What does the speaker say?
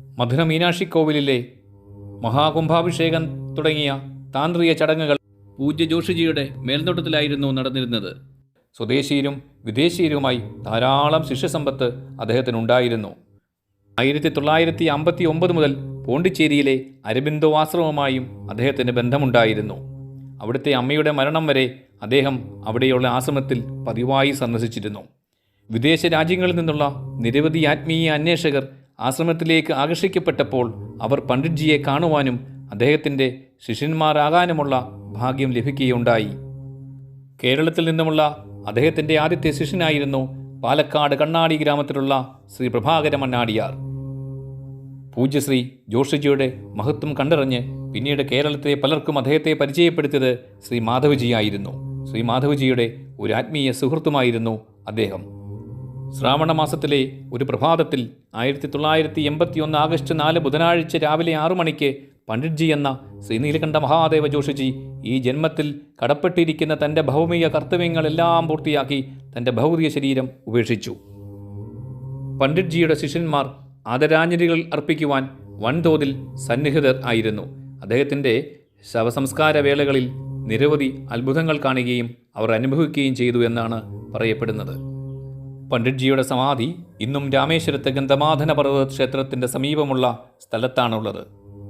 മധുര മീനാക്ഷി കോവിലിലെ മഹാകുംഭാഭിഷേകം തുടങ്ങിയ താന്ത്രിക ചടങ്ങുകൾ പൂജ്യ ജോഷിജിയുടെ മേൽനോട്ടത്തിലായിരുന്നു നടന്നിരുന്നത്. സ്വദേശീയരും വിദേശീയരുമായി ധാരാളം ശിഷ്യസമ്പത്ത് അദ്ദേഹത്തിനുണ്ടായിരുന്നു. ആയിരത്തി തൊള്ളായിരത്തി അമ്പത്തി ഒമ്പത് മുതൽ പോണ്ടിച്ചേരിയിലെ അരബിന്ദോ ആശ്രമവുമായും അദ്ദേഹത്തിന് ബന്ധമുണ്ടായിരുന്നു. അവിടുത്തെ അമ്മയുടെ മരണം വരെ അദ്ദേഹം അവിടെയുള്ള ആശ്രമത്തിൽ പതിവായി സന്ദർശിച്ചിരുന്നു. വിദേശ രാജ്യങ്ങളിൽ നിന്നുള്ള നിരവധി ആത്മീയ അന്വേഷകർ ആശ്രമത്തിലേക്ക് ആകർഷിക്കപ്പെട്ടപ്പോൾ അവർ പണ്ഡിറ്റ്ജിയെ കാണുവാനും അദ്ദേഹത്തിന്റെ ശിഷ്യന്മാരാകാനുമുള്ള ഭാഗ്യം ലഭിക്കുകയുണ്ടായി. കേരളത്തിൽ നിന്നുമുള്ള അദ്ദേഹത്തിന്റെ ആദ്യത്തെ ശിഷ്യനായിരുന്നു പാലക്കാട് കണ്ണാടി ഗ്രാമത്തിലുള്ള ശ്രീ പ്രഭാകര മണ്ണാടിയാർ. പൂജ്യശ്രീ ജോഷിജിയുടെ മഹത്വം കണ്ടറിഞ്ഞ് പിന്നീട് കേരളത്തിലെ പലർക്കും അദ്ദേഹത്തെ പരിചയപ്പെടുത്തിയത് ശ്രീ മാധവജിയായിരുന്നു. ശ്രീ മാധവജിയുടെ ഒരു ആത്മീയ സുഹൃത്തുമായിരുന്നു അദ്ദേഹം. ശ്രാവണ മാസത്തിലെ ഒരു പ്രഭാതത്തിൽ ആയിരത്തി തൊള്ളായിരത്തി എൺപത്തി ഒന്ന് ആഗസ്റ്റ് നാല് ബുധനാഴ്ച രാവിലെ ആറു മണിക്ക് പണ്ഡിറ്റ്ജി എന്ന ശ്രീ നീലകണ്ഠ മഹാദേവ ജോഷിജി ഈ ജന്മത്തിൽ കടപ്പെട്ടിരിക്കുന്ന തന്റെ ഭൗമിക കർത്തവ്യങ്ങളെല്ലാം പൂർത്തിയാക്കി തന്റെ ഭൗതിക ശരീരം ഉപേക്ഷിച്ചു. പണ്ഡിറ്റ്ജിയുടെ ശിഷ്യന്മാർ ആദരാഞ്ജലികൾ അർപ്പിക്കുവാൻ വൻതോതിൽ സന്നിഹിതർ ആയിരുന്നു. അദ്ദേഹത്തിന്റെ ശവസംസ്കാര വേളകളിൽ നിരവധി അത്ഭുതങ്ങൾ കാണുകയും അവർ അനുഭവിക്കുകയും ചെയ്തു എന്നാണ് പറയപ്പെടുന്നത്. പണ്ഡിറ്റ്ജിയുടെ സമാധി ഇന്നും രാമേശ്വരത്തെ ഗന്ധമാധന പർവത ക്ഷേത്രത്തിന്റെ സമീപമുള്ള സ്ഥലത്താണുള്ളത്.